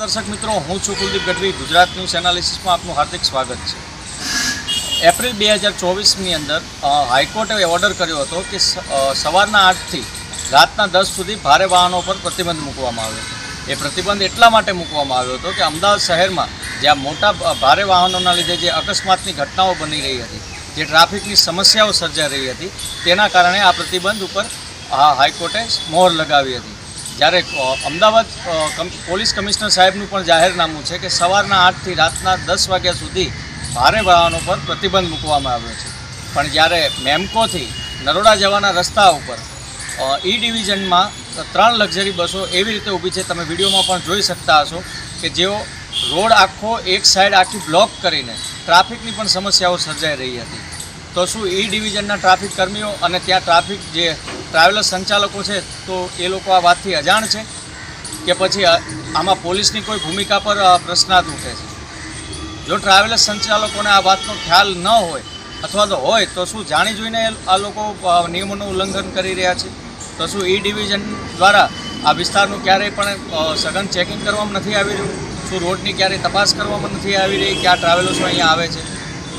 દર્શક મિત્રો, હું છું કુલદીપ ગઢવી. ગુજરાત ન્યૂઝ એનાલિસિસમાં આપનું હાર્દિક સ્વાગત છે. એપ્રિલ બે હજાર ચોવીસની અંદર હાઈકોર્ટે ઓર્ડર કર્યો હતો કે સવારના આઠથી રાતના દસ સુધી ભારે વાહનો પર પ્રતિબંધ મૂકવામાં આવ્યો એ પ્રતિબંધ એટલા માટે મૂકવામાં આવ્યો હતો કે અમદાવાદ શહેરમાં જ્યાં મોટા ભારે વાહનોના લીધે જે અકસ્માતની ઘટનાઓ બની રહી હતી, જે ટ્રાફિકની સમસ્યાઓ સર્જાઈ રહી હતી, તેના કારણે આ પ્રતિબંધ ઉપર હાઈકોર્ટે મોહર લગાવી હતી. જ્યારે અમદાવાદ પોલીસ કમિશનર સાહેબનું પણ જાહેરનામું છે કે સવારના આઠથી રાતના દસ વાગ્યા સુધી ભારે વાહનો પર પ્રતિબંધ મૂકવામાં આવ્યો છે. પણ જ્યારે મેમકોથી નરોડા જવાના રસ્તા ઉપર ઈ ડિવિઝનમાં ત્રણ લક્ઝરી બસો એવી રીતે ઊભી છે, તમે વિડીયોમાં પણ જોઈ શકતા હશો કે જેઓ રોડ આખો એક સાઈડ આખી બ્લોક કરીને ટ્રાફિકની પણ સમસ્યાઓ સર્જાઈ રહી હતી. તો શું ઈ ડિવિઝનના ટ્રાફિક કર્મીઓ અને ત્યાં ટ્રાફિક જે ટ્રાવેલર સંચાલકો છે, તો એ લોકો આ વાતથી અજાણ છે કે પછી આમાં પોલીસની કોઈ ભૂમિકા પર પ્રશ્નાર્થ ઉઠે છે. જો ટ્રાવેલર્સ સંચાલકોને આ વાતનો ખ્યાલ ન હોય, અથવા તો હોય, તો શું જાણી જોઈને આ લોકો નિયમોનું ઉલ્લંઘન કરી રહ્યા છે? તો શું ઈ ડિવિઝન દ્વારા આ વિસ્તારનું ક્યારેય પણ સઘન ચેકિંગ કરવામાં નથી આવી રહ્યું? શું રોડની ક્યારેય તપાસ કરવામાં નથી આવી રહી કે આ ટ્રાવેલર્સો અહીંયા આવે છે?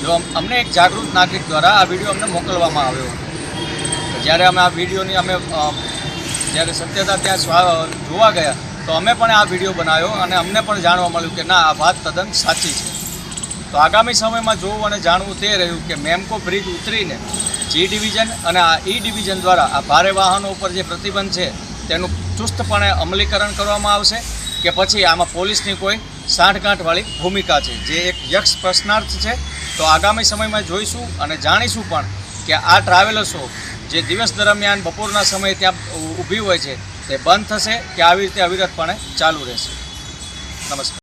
જો અમને એક જાગૃત નાગરિક દ્વારા આ વીડિયો અમને મોકલવામાં આવ્યો હતો. જ્યારે અમે આ વિડીયોની અમે જ્યારે સત્યતા ત્યાં જોવા ગયા, તો અમે પણ આ વીડિયો બનાવ્યો અને અમને પણ જાણવા મળ્યું કે ના, આ વાત તદ્દન સાચી છે. તો આગામી સમયમાં જોવું અને જાણવું તે રહ્યું કે મેમકો બ્રિજ ઉતરીને જી ડિવિઝન અને આ ઈ ડિવિઝન દ્વારા આ ભારે વાહનો ઉપર જે પ્રતિબંધ છે, તેનું ચુસ્તપણે અમલીકરણ કરવામાં આવશે કે પછી આમાં પોલીસની કોઈ સાંઠગાંઠવાળી ભૂમિકા છે. જે એક યક્ષ પ્રશ્નાર્થ છે. તો આગામી સમયમાં જોઈશું અને જાણીશું પણ કે આ ટ્રાવેલર્સો જે દિવસ દરમિયાન બપોરના સમયે ત્યાં ઊભી હોય છે તે બંધ થશે કે આવી રીતે અવિરતપણે ચાલુ રહેશે? નમસ્કાર.